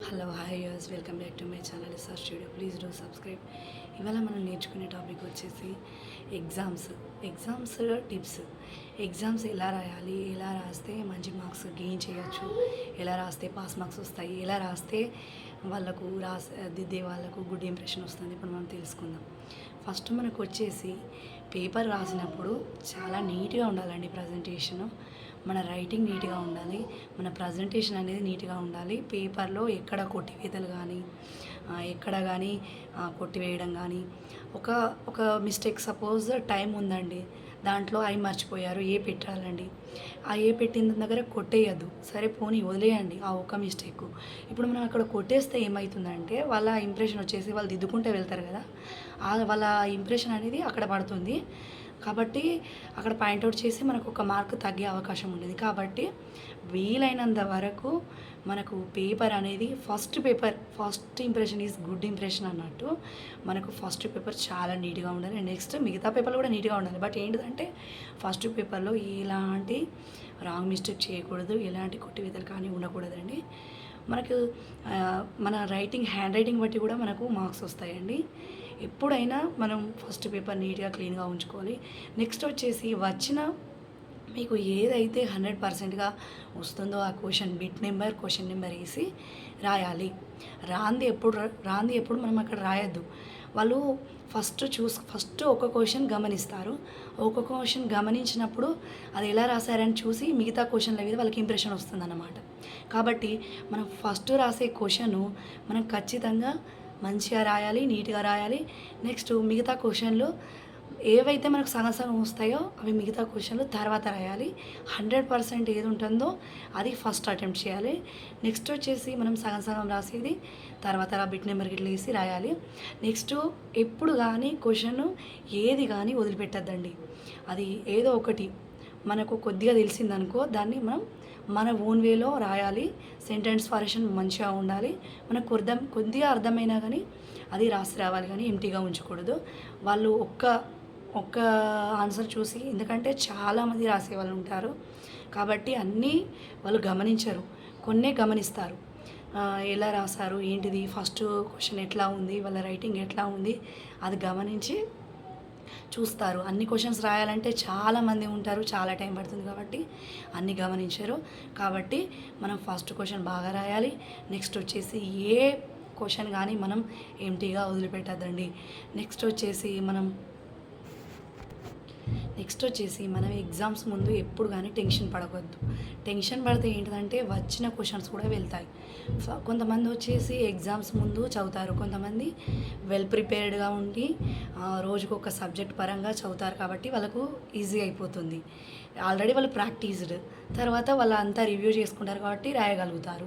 Hello hi guys welcome back to my channel sir studio please do subscribe ఇవాళ మనం నేర్చుకునే topic వచ్చేసి exams exams tips exams ఎలా రాయాలి ఎలా రాస్తే మంచి మార్క్స్ గెయిన్ చేయొచ్చు ఎలా రాస్తే పాస్ మార్క్స్ వస్తాయి ఎలా రాస్తే వాళ్ళకు రాస్ దిద్దే వాళ్ళకు గుడ్ ఇంప్రెషన్ వస్తుంది ఇప్పుడు మనం తెలుసుకుందాం. ఫస్ట్ మనకు వచ్చేసి పేపర్ రాసినప్పుడు చాలా నీట్గా ఉండాలండి ప్రజెంటేషను మన రైటింగ్ నీట్గా ఉండాలి మన ప్రజెంటేషన్ అనేది నీట్గా ఉండాలి. పేపర్లో ఎక్కడ కొట్టివేతలు కానీ ఎక్కడ కానీ కొట్టివేయడం కానీ ఒక ఒక మిస్టేక్ సపోజ్ టైం ఉందండి దాంట్లో అవి మర్చిపోయారు ఏ పెట్టాలండి? ఆ ఏ పెట్టిన దగ్గర కొట్టేయద్దు. సరే పోనీ వదిలేయండి ఆ ఒక్క మిస్టేక్ ఇప్పుడు మనం అక్కడ కొట్టేస్తే ఏమవుతుందంటే వాళ్ళ ఇంప్రెషన్ వచ్చేసి వాళ్ళు దిద్దుకుంటే వెళ్తారు కదా వాళ్ళ ఇంప్రెషన్ అనేది అక్కడ పడుతుంది. కాబట్టి అక్కడ పాయింట్అవుట్ చేసి మనకు ఒక మార్క్ తగ్గే అవకాశం ఉండేది. కాబట్టి వీలైనంత వరకు మనకు పేపర్ అనేది first paper first impression is good impression అన్నట్టు మనకు ఫస్ట్ పేపర్ చాలా నీట్గా ఉండాలి. నెక్స్ట్ మిగతా పేపర్లు కూడా నీట్గా ఉండాలి. బట్ ఏంటిదంటే ఫస్ట్ పేపర్లో ఎలాంటి రాంగ్ మిస్టేక్ చేయకూడదు ఎలాంటి కొట్టివేతలు కానీ ఉండకూడదండి. మనకు మన రైటింగ్ హ్యాండ్ రైటింగ్ బట్టి కూడా మనకు మార్క్స్ వస్తాయండి. ఎప్పుడైనా మనం ఫస్ట్ పేపర్ నీట్గా క్లీన్గా ఉంచుకోవాలి నెక్స్ట్ వచ్చేసి వచ్చిన మీకు ఏదైతే హండ్రెడ్ పర్సెంట్గా వస్తుందో ఆ question bit number question number వేసి రాయాలి. రాంది ఎప్పుడు రాంది ఎప్పుడు మనం అక్కడ రాయొద్దు. వాళ్ళు ఫస్ట్ చూస్ ఫస్ట్ ఒక క్వశ్చన్ గమనిస్తారు. ఒక క్వశ్చన్ గమనించినప్పుడు అది ఎలా రాశారని చూసి మిగతా క్వశ్చన్ల మీద వాళ్ళకి ఇంప్రెషన్ వస్తుందన్నమాట. కాబట్టి మనం ఫస్ట్ రాసే క్వశ్చన్ మనం ఖచ్చితంగా మంచిగా రాయాలి నీట్గా రాయాలి. నెక్స్ట్ మిగతా క్వశ్చన్లు ఏవైతే మనకు సగం సగం వస్తాయో అవి మిగతా క్వశ్చన్లు తర్వాత రాయాలి. హండ్రెడ్ పర్సెంట్ ఏది ఉంటుందో అది ఫస్ట్ అటెంప్ట్ చేయాలి. నెక్స్ట్ వచ్చేసి మనం సగం సగం రాసేది తర్వాత బిట్ నెంబర్ గిట్ల వేసి రాయాలి. నెక్స్ట్ ఎప్పుడు కానీ క్వశ్చన్ ఏది కానీ వదిలిపెట్టద్దండి. అది ఏదో ఒకటి మనకు కొద్దిగా తెలిసిందనుకో దాన్ని మనం మన ఓన్ వేలో రాయాలి. సెంటెన్స్ ఫారేషన్ మంచిగా ఉండాలి. మనకు అర్థం కొద్దిగా అర్థమైనా కానీ అది రాసి రావాలి కానీ ఎంటీగా ఉంచకూడదు. వాళ్ళు ఒక్క ఒక్క ఆన్సర్ చూసి ఎందుకంటే చాలామంది రాసే వాళ్ళు ఉంటారు. కాబట్టి అన్నీ వాళ్ళు గమనించరు. కొన్నే గమనిస్తారు. ఎలా రాశారు ఏంటిది ఫస్ట్ క్వశ్చన్ ఎట్లా ఉంది వాళ్ళ రైటింగ్ ఎట్లా ఉంది అది గమనించి చూస్తారు. అన్ని క్వశ్చన్స్ రాయాలంటే చాలా మంది ఉంటారు. చాలా టైం పడుతుంది కాబట్టి అన్ని గమనించారు. కాబట్టి మనం ఫస్ట్ క్వశ్చన్ బాగా రాయాలి. నెక్స్ట్ వచ్చేసి ఏ క్వశ్చన్ కానీ మనం ఎంటీగా వదిలిపెట్టద్దండి. నెక్స్ట్ వచ్చేసి మనం నెక్స్ట్ వచ్చేసి మనం ఎగ్జామ్స్ ముందు ఎప్పుడు కానీ టెన్షన్ పడకూడదు టెన్షన్ పడితే ఏంటంటే వచ్చిన క్వశ్చన్స్ కూడా వెళ్తాయి. కొంతమంది వచ్చేసి ఎగ్జామ్స్ ముందు చదువుతారు. కొంతమంది వెల్ ప్రిపేర్డ్గా ఉండి రోజుకు ఒక సబ్జెక్ట్ పరంగా చదువుతారు కాబట్టి వాళ్ళకు ఈజీ అయిపోతుంది. ఆల్రెడీ వాళ్ళు ప్రాక్టీస్డ్. తర్వాత వాళ్ళు అంతా రివ్యూ చేసుకుంటారు కాబట్టి రాయగలుగుతారు.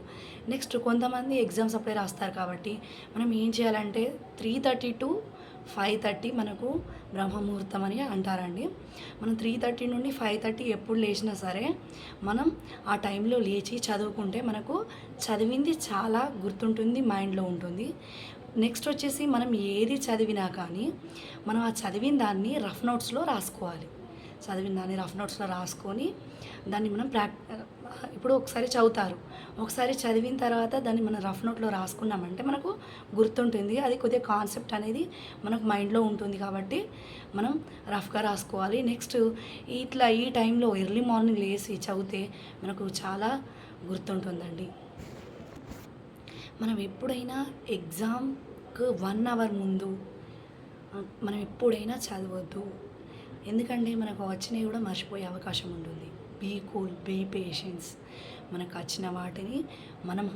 నెక్స్ట్ కొంతమంది ఎగ్జామ్స్ అప్పుడే రాస్తారు కాబట్టి మనం ఏం చేయాలంటే three thirty to five thirty మనకు బ్రహ్మముహూర్తం అని అంటారండి. మనం త్రీ థర్టీ నుండి ఫైవ్ థర్టీ ఎప్పుడు లేచినా సరే మనం ఆ టైంలో లేచి చదువుకుంటే మనకు చదివింది చాలా గుర్తుంటుంది మైండ్లో ఉంటుంది. నెక్స్ట్ వచ్చేసి మనం ఏది చదివినా కానీ మనం ఆ చదివిన దాన్ని రఫ్ నోట్స్లో రాసుకోవాలి. చదివిన దాన్ని రఫ్ నోట్స్లో రాసుకొని దాన్ని మనం ప్రాక్ ఇప్పుడు ఒకసారి చదువుతారు. ఒకసారి చదివిన తర్వాత దాన్ని మనం రఫ్ నోట్లో రాసుకున్నామంటే మనకు గుర్తుంటుంది. అది కొద్దిగా కాన్సెప్ట్ అనేది మనకు మైండ్లో ఉంటుంది కాబట్టి మనం రఫ్గా రాసుకోవాలి. నెక్స్ట్ ఇట్లా ఈ టైంలో ఎర్లీ మార్నింగ్ లేచి చదివితే మనకు చాలా గుర్తుంటుందండి. మనం ఎప్పుడైనా ఎగ్జామ్కి వన్ అవర్ ముందు మనం ఎప్పుడైనా చదవద్దు. ఎందుకంటే మనకు వచ్చినవి కూడా మర్చిపోయే అవకాశం ఉంటుంది. బీ కూల్ బీ పేషెన్స్ మనకు వచ్చిన వాటిని మనం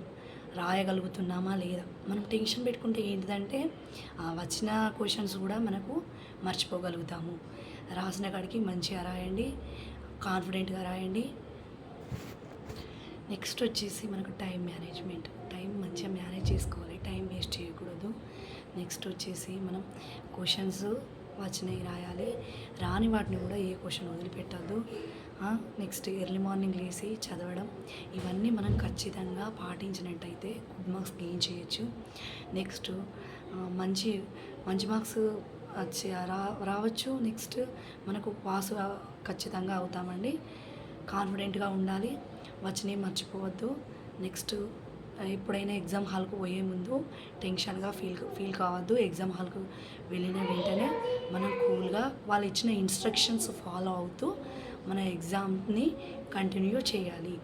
రాయగలుగుతున్నామా లేదా? మనం టెన్షన్ పెట్టుకుంటే ఏంటిదంటే వచ్చిన క్వశ్చన్స్ కూడా మనకు మర్చిపోగలుగుతాము. రాసిన కాడికి మంచిగా రాయండి కాన్ఫిడెంట్గా రాయండి. నెక్స్ట్ వచ్చేసి మనకు టైం మేనేజ్మెంట్ టైం మంచిగా మేనేజ్ చేసుకోవాలి. టైం వేస్ట్ చేయకూడదు. నెక్స్ట్ వచ్చేసి మనం క్వశ్చన్స్ వచ్చినవి రాయాలి. రాని వాటిని కూడా ఏ క్వశ్చన్ వదిలిపెట్టద్దు. నెక్స్ట్ ఎర్లీ మార్నింగ్ లేసి చదవడం. ఇవన్నీ మనం ఖచ్చితంగా పాటించినట్టయితే గుడ్ మార్క్స్ గెయిన్ చేయొచ్చు. నెక్స్ట్ మంచి మంచి మార్క్స్ వచ్చి రా రావచ్చు. నెక్స్ట్ మనకు పాస్ ఖచ్చితంగా అవుతామండి. కాన్ఫిడెంట్గా ఉండాలి. వచ్చినవి మర్చిపోవద్దు. నెక్స్ట్ ఎప్పుడైనా ఎగ్జామ్ హాల్కు పోయే ముందు టెన్షన్గా ఫీల్ ఫీల్ కావద్దు. ఎగ్జామ్ హాల్కు వెళ్ళిన వెంటనే మనం కూల్గా వాళ్ళు ఇచ్చిన ఇన్స్ట్రక్షన్స్ ఫాలో అవుతూ మన ఎగ్జామ్ని కంటిన్యూ చేయాలి.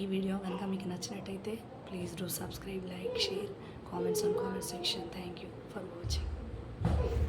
ఈ వీడియో కనుక మీకు నచ్చినట్టయితే please do subscribe like share comments and comment section. Thank you for watching.